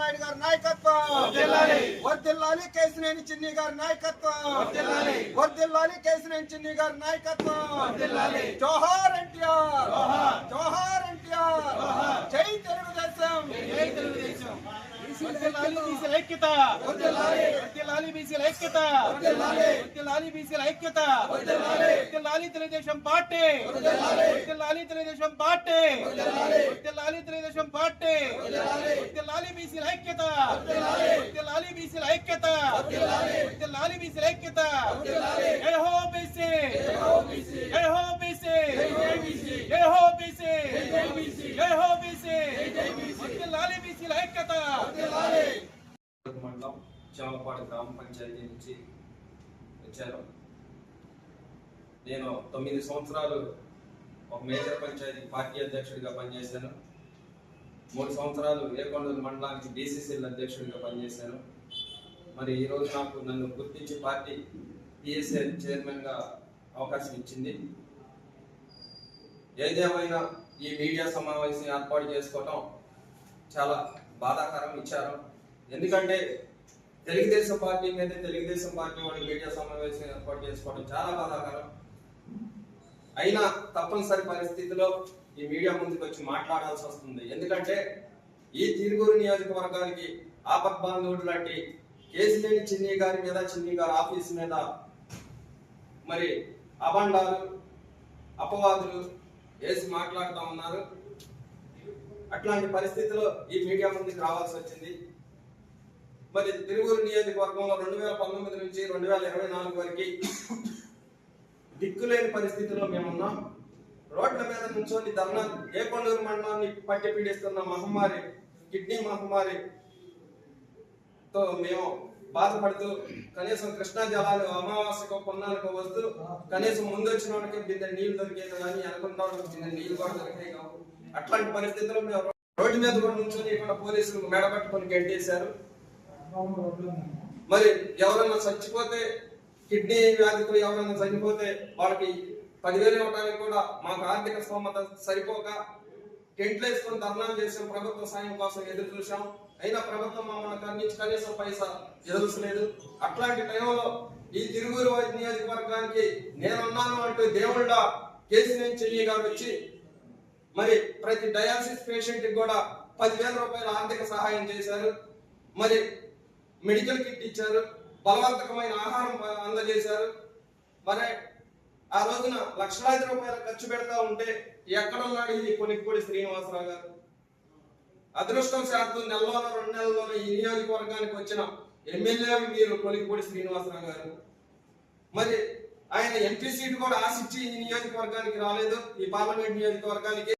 నాయుడు గారి నాయకత్వం. వర్దిల్లాలి కేసినేని చిన్ని గారి నాయకత్వం. వర్దిల్లాలి కేసినేని చిన్ని గారి నాయకత్వం. జోహార్ ఎన్టీఆర్. జోహార్. ఎన్టీఆర్. జై తెలుగుదేశం. జై తెలుగుదేశం. ఐక్యత. బీసీల ఐక్యత. వర్ధిల్లాలి బీసీల ఐక్యత. వర్ధిల్లాలి తెలుగుదేశం పార్టీ. వర్ధిల్లాలి తెలుగుదేశం పార్టీ. వర్ధిల్లాలి తెలుగుదేశం పార్టీ. వర్ధిల్లాలి బీసీల ఐక్యత. వర్ధిల్లాలి బీసీల ఐక్యత. వర్ధిల్లాలి బీసీల ఐక్యత జై హో బీసీ జై హో బీసీ జై హో బీసీ జై హో బీసీ వర్ధిల్లాలి బీసీల ఐక్యత మండలం చామపాడు గ్రామ పంచాయతీ నుంచి వచ్చారు. నేను తొమ్మిది సంవత్సరాలు ఒక మేజర్ పంచాయతీ పార్టీ అధ్యక్షుడిగా పనిచేశాను. మూడు సంవత్సరాలు ఏకొండూరు మండలానికి బీసీసీఎల్ అధ్యక్షుడిగా పనిచేశాను. మరి ఈరోజు నాకు నన్ను గుర్తించి పార్టీ పిఎస్ఎల్ చైర్మన్గా అవకాశం ఇచ్చింది. ఏదేమైనా ఈ మీడియా సమావేశం ఏర్పాటు చేసుకోవటం చాలా బాధాకరం ఇచ్చారు. ఎందుకంటే తెలుగుదేశం పార్టీ మీద తెలుగుదేశం పార్టీ వాళ్ళు మీడియా సమావేశం ఏర్పాటు చేసుకోవడం చాలా బాధాకరం. అయినా తప్పనిసరి పరిస్థితిలో ఈ మీడియా ముందుకు వచ్చి మాట్లాడాల్సి వస్తుంది. ఎందుకంటే ఈ తిరుగురు నియోజకవర్గానికి ఆపద్బాంధవుడు లాంటి కేసినేని చిన్ని గారి మీద చిన్ని గారి ఆఫీస్ మీద మరి అబండాలు అపవాదులు వేసి మాట్లాడుతూ ఉన్నారు. అట్లాంటి పరిస్థితిలో ఈ మీడియా ముందుకు రావాల్సి వచ్చింది. మరి తిరుగురు నియోజకవర్గంలో రెండు వేల పంతొమ్మిది నుంచి రెండు వేల ఇరవై నాలుగు వరకు దిక్కులేని పరిస్థితిలో మేమున్నాం. రోడ్ల మీద నుంచొని ధర్నా ఏకొండూరు మండలాన్ని పట్టి పీడిస్తున్న మహమ్మారి కిడ్నీ మహమ్మారి తో మేము బాధపడుతూ కనీసం కృష్ణా జలాలు అమావాస్యకు పున్నాలకు వస్తూ కనీసం ముందు వచ్చిన వాళ్ళకి బిందె నీళ్ళు దొరికేది కానీ అనుకుంటా బిందె నీళ్ళు కూడా దొరికాయి కావు. అట్లాంటి పరిస్థితుల్లో మేము రోడ్డు మీద కూడా నుంచొని ఇక్కడ పోలీసులు మెడబట్టుకొని గెంటేశారు. మరి ఎవరైనా చచ్చిపోతే కిడ్నీ వ్యాధితో ఎవరైనా చనిపోతే వాళ్ళకి పదివేలు ఇవ్వడానికి కూడా మాకు ఆర్థిక స్తోమత సరిపోక టెంట్లు వేసుకొని ధర్నాలు చేసాం ప్రభుత్వ సాయం కోసం ఎదురు చూసాం అయినా ప్రభుత్వం మమ్మల్ని కన్నించి కనీసం పైసా ఎదురుసలేదు అట్లాంటి టైంలో ఈ తిరుగురు నియోజకవర్గానికి నేనున్నాను అంటూ దేవుళ్ళ కేసీనేని చెయ్యి గారు వచ్చి మరి ప్రతి డయాలసిస్ పేషెంట్కి కూడా పదివేల రూపాయల ఆర్థిక సహాయం చేశారు. మరి మెడికల్ కిట్ ఇచ్చారు. బలవంతకమైన ఆహారం అందజేశారు. మరి ఆ రోజున లక్షలాది రూపాయలు ఖర్చు పెడతా ఉంటే ఎక్కడున్నాడు ఈ కొనిక్కోడి శ్రీనివాసరావు గారు? అదృష్టం శాతం నెలలోనో రెండు నెలల్లోనో ఈ నియోజకవర్గానికి వచ్చిన ఎమ్మెల్యే మీరు కొలికిపూడి శ్రీనివాసరావు గారు. మరి ఆయన ఎంపీ సీట్ కూడా ఆశించి ఈ నియోజకవర్గానికి రాలేదు. ఈ పార్లమెంట్ నియోజకవర్గానికి.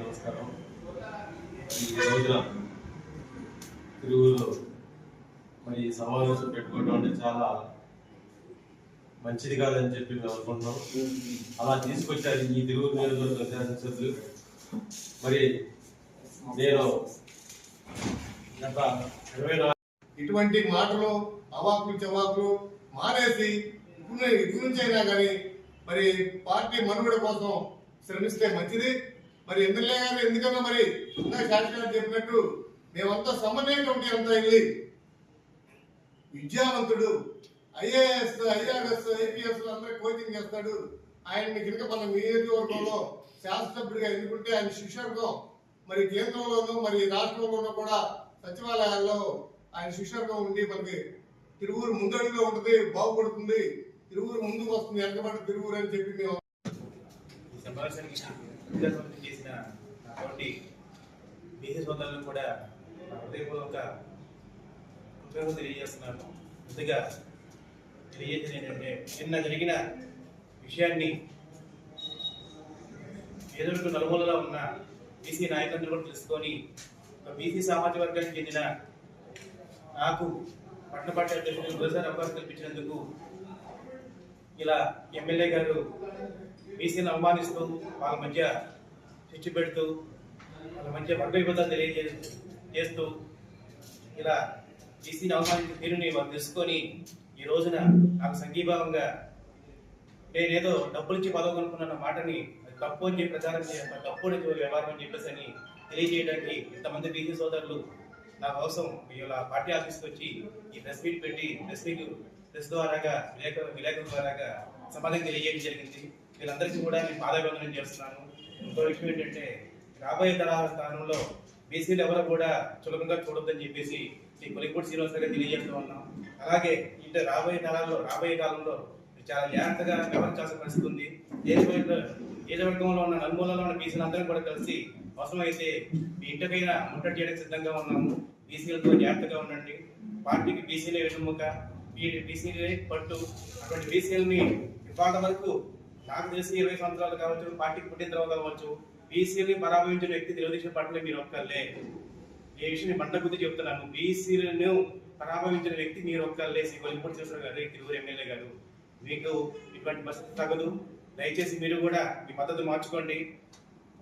నమస్కారం. ఈ రోజున తిరుగులో మరి ఈ సమావేశం పెట్టుకోవడం అంటే చాలా మంచిది కాదని చెప్పి మేము అనుకుంటున్నాం. అలా తీసుకొచ్చారు ఈ తిరుగు నియోజకవర్గ మరి నేను గత ఇరవై ఇటువంటి మాటలు అవాకులు చవాకులు మానేసి ఇప్పుడు అయినా కానీ మరి పార్టీ మనుగడ కోసం శ్రమిస్తే మంచిది. మరి ఎమ్మెల్యే గారు ఎందుకన్నా మరి ఇంకా చెప్పినట్టు మేమంతా సమన్వయ కమిటీ అంతా వెళ్ళి విద్యావంతుడు ఐఏఎస్ ఐఆర్ఎస్ ఐపీఎస్ అందరూ కోచింగ్ చేస్తాడు. ఆయన్ని కనుక మన నియోజకవర్గంలో శాసనసభ్యుడిగా ఎన్నుకుంటే ఆయన శిష్యర్గం మరి కేంద్రంలోనూ మరి రాష్ట్రంలోనూ కూడా సచివాలయాల్లో ఆయన శిష్యర్గం ఉండి మనకి తిరువురు ముందడుగులో ఉంటుంది బాగుపడుతుంది తిరువురు ముందుకు వస్తుంది వెనకబడి తిరువురు అని చెప్పి మేము చేసిన సోదరులను కూడా హృదయపూర్వక కృతజ్ఞతలు తెలియజేస్తున్నాను. ముందుగా తెలియజేసిన ఏంటంటే నిన్న జరిగిన విషయాన్ని ఏదో నలుమూలలో ఉన్న బీసీ నాయకులను కూడా తెలుసుకొని ఒక బీసీ సామాజిక వర్గానికి చెందిన నాకు పట్టణ పార్టీ అధ్యక్షుడు అవకాశం కల్పించినందుకు ఇలా ఎమ్మెల్యే గారు బీసీని అవమానిస్తూ వాళ్ళ మధ్య చిచ్చు పెడుతూ వాళ్ళ మధ్య వర్గ విభేదాలు తెలియజేస్తూ చేస్తూ ఇలా బీసీని అవమానించిన తీరుని మనం తెలుసుకొని ఈ రోజున నాకు సంఘీభావంగా నేనేదో డబ్బులు ఇచ్చి మాటని తప్పు అని చెప్పి ప్రచారం చేయాలి. తప్పు అని వ్యవహారం అని చెప్పేసి అని తెలియజేయడానికి ఇంతమంది బీసీ సోదరులు నా కోసం ఇలా పార్టీ ఆఫీస్కి వచ్చి ఈ ప్రెస్ మీట్ పెట్టి ప్రెస్ మీట్ ప్రెస్ ద్వారాగా విలేకరు విలేకరుల ద్వారాగా సమాధానం తెలియజేయడం జరిగింది. వీళ్ళందరికీ కూడా నేను పాదాభివందనం చేస్తున్నాను. ఇంకో విషయం ఏంటంటే రాబోయే తరాల స్థానంలో బీసీలు ఎవరు కూడా చులకంగా చూడొద్దని చెప్పేసి శ్రీ కొలిపూడి శ్రీనివాస గారు తెలియజేస్తూ ఉన్నాం. అలాగే ఇంత రాబోయే తరాల్లో రాబోయే కాలంలో చాలా జాగ్రత్తగా వ్యవహరించాల్సిన పరిస్థితి ఉంది. దేశ నియోజకవర్గంలో ఉన్న నలుమూలలో ఉన్న బీసీలు అందరం కూడా కలిసి అవసరమైతే మీ ఇంటికైనా ముట్టడి చేయడానికి సిద్ధంగా ఉన్నాము. బీసీలతో జాగ్రత్తగా ఉండండి. పార్టీకి బీసీలే వెనుముక బీసీలే పట్టు. అటువంటి బీసీలని ఇవాళ వరకు నాకు తెలిసి ఇరవై సంవత్సరాలు కావచ్చు పార్టీకి పుట్టిన తర్వాత కావచ్చు బీసీలని పరామర్శించిన వ్యక్తి తెలుగుదేశం పార్టీలో మీరు ఒక్కర్లే ఈ విషయం నేను బండ చెప్తున్నాను. బీసీలను పరామర్శించిన వ్యక్తి మీరు ఒక్కర్లే శ్రీ కొలిపూడి కానీ గారు తిరువురు ఎమ్మెల్యే గారు. మీకు ఇటువంటి పరిస్థితి తగదు. దయచేసి మీరు కూడా మీ పద్ధతి మార్చుకోండి.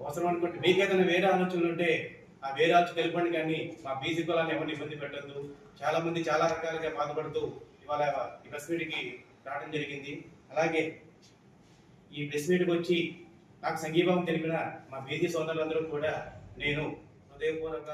అవసరం అనుకుంటే ఏదైనా వేరే ఆలోచనలు ఉంటే ఆ వేరే ఆలోచన తెలుపండి కానీ మా బీసీ కులాన్ని ఎవరిని ఇబ్బంది పెట్టద్దు. చాలా మంది చాలా రకాలుగా బాధపడుతూ ఇవాళ ఈ ప్రెస్ మీట్కి రావడం జరిగింది. అలాగే ఈ ప్రెస్ మీట్కి వచ్చి నాకు సంఘీభావం తెలిపిన మా బీసీ సోదరులందరూ కూడా నేను హృదయపూర్వక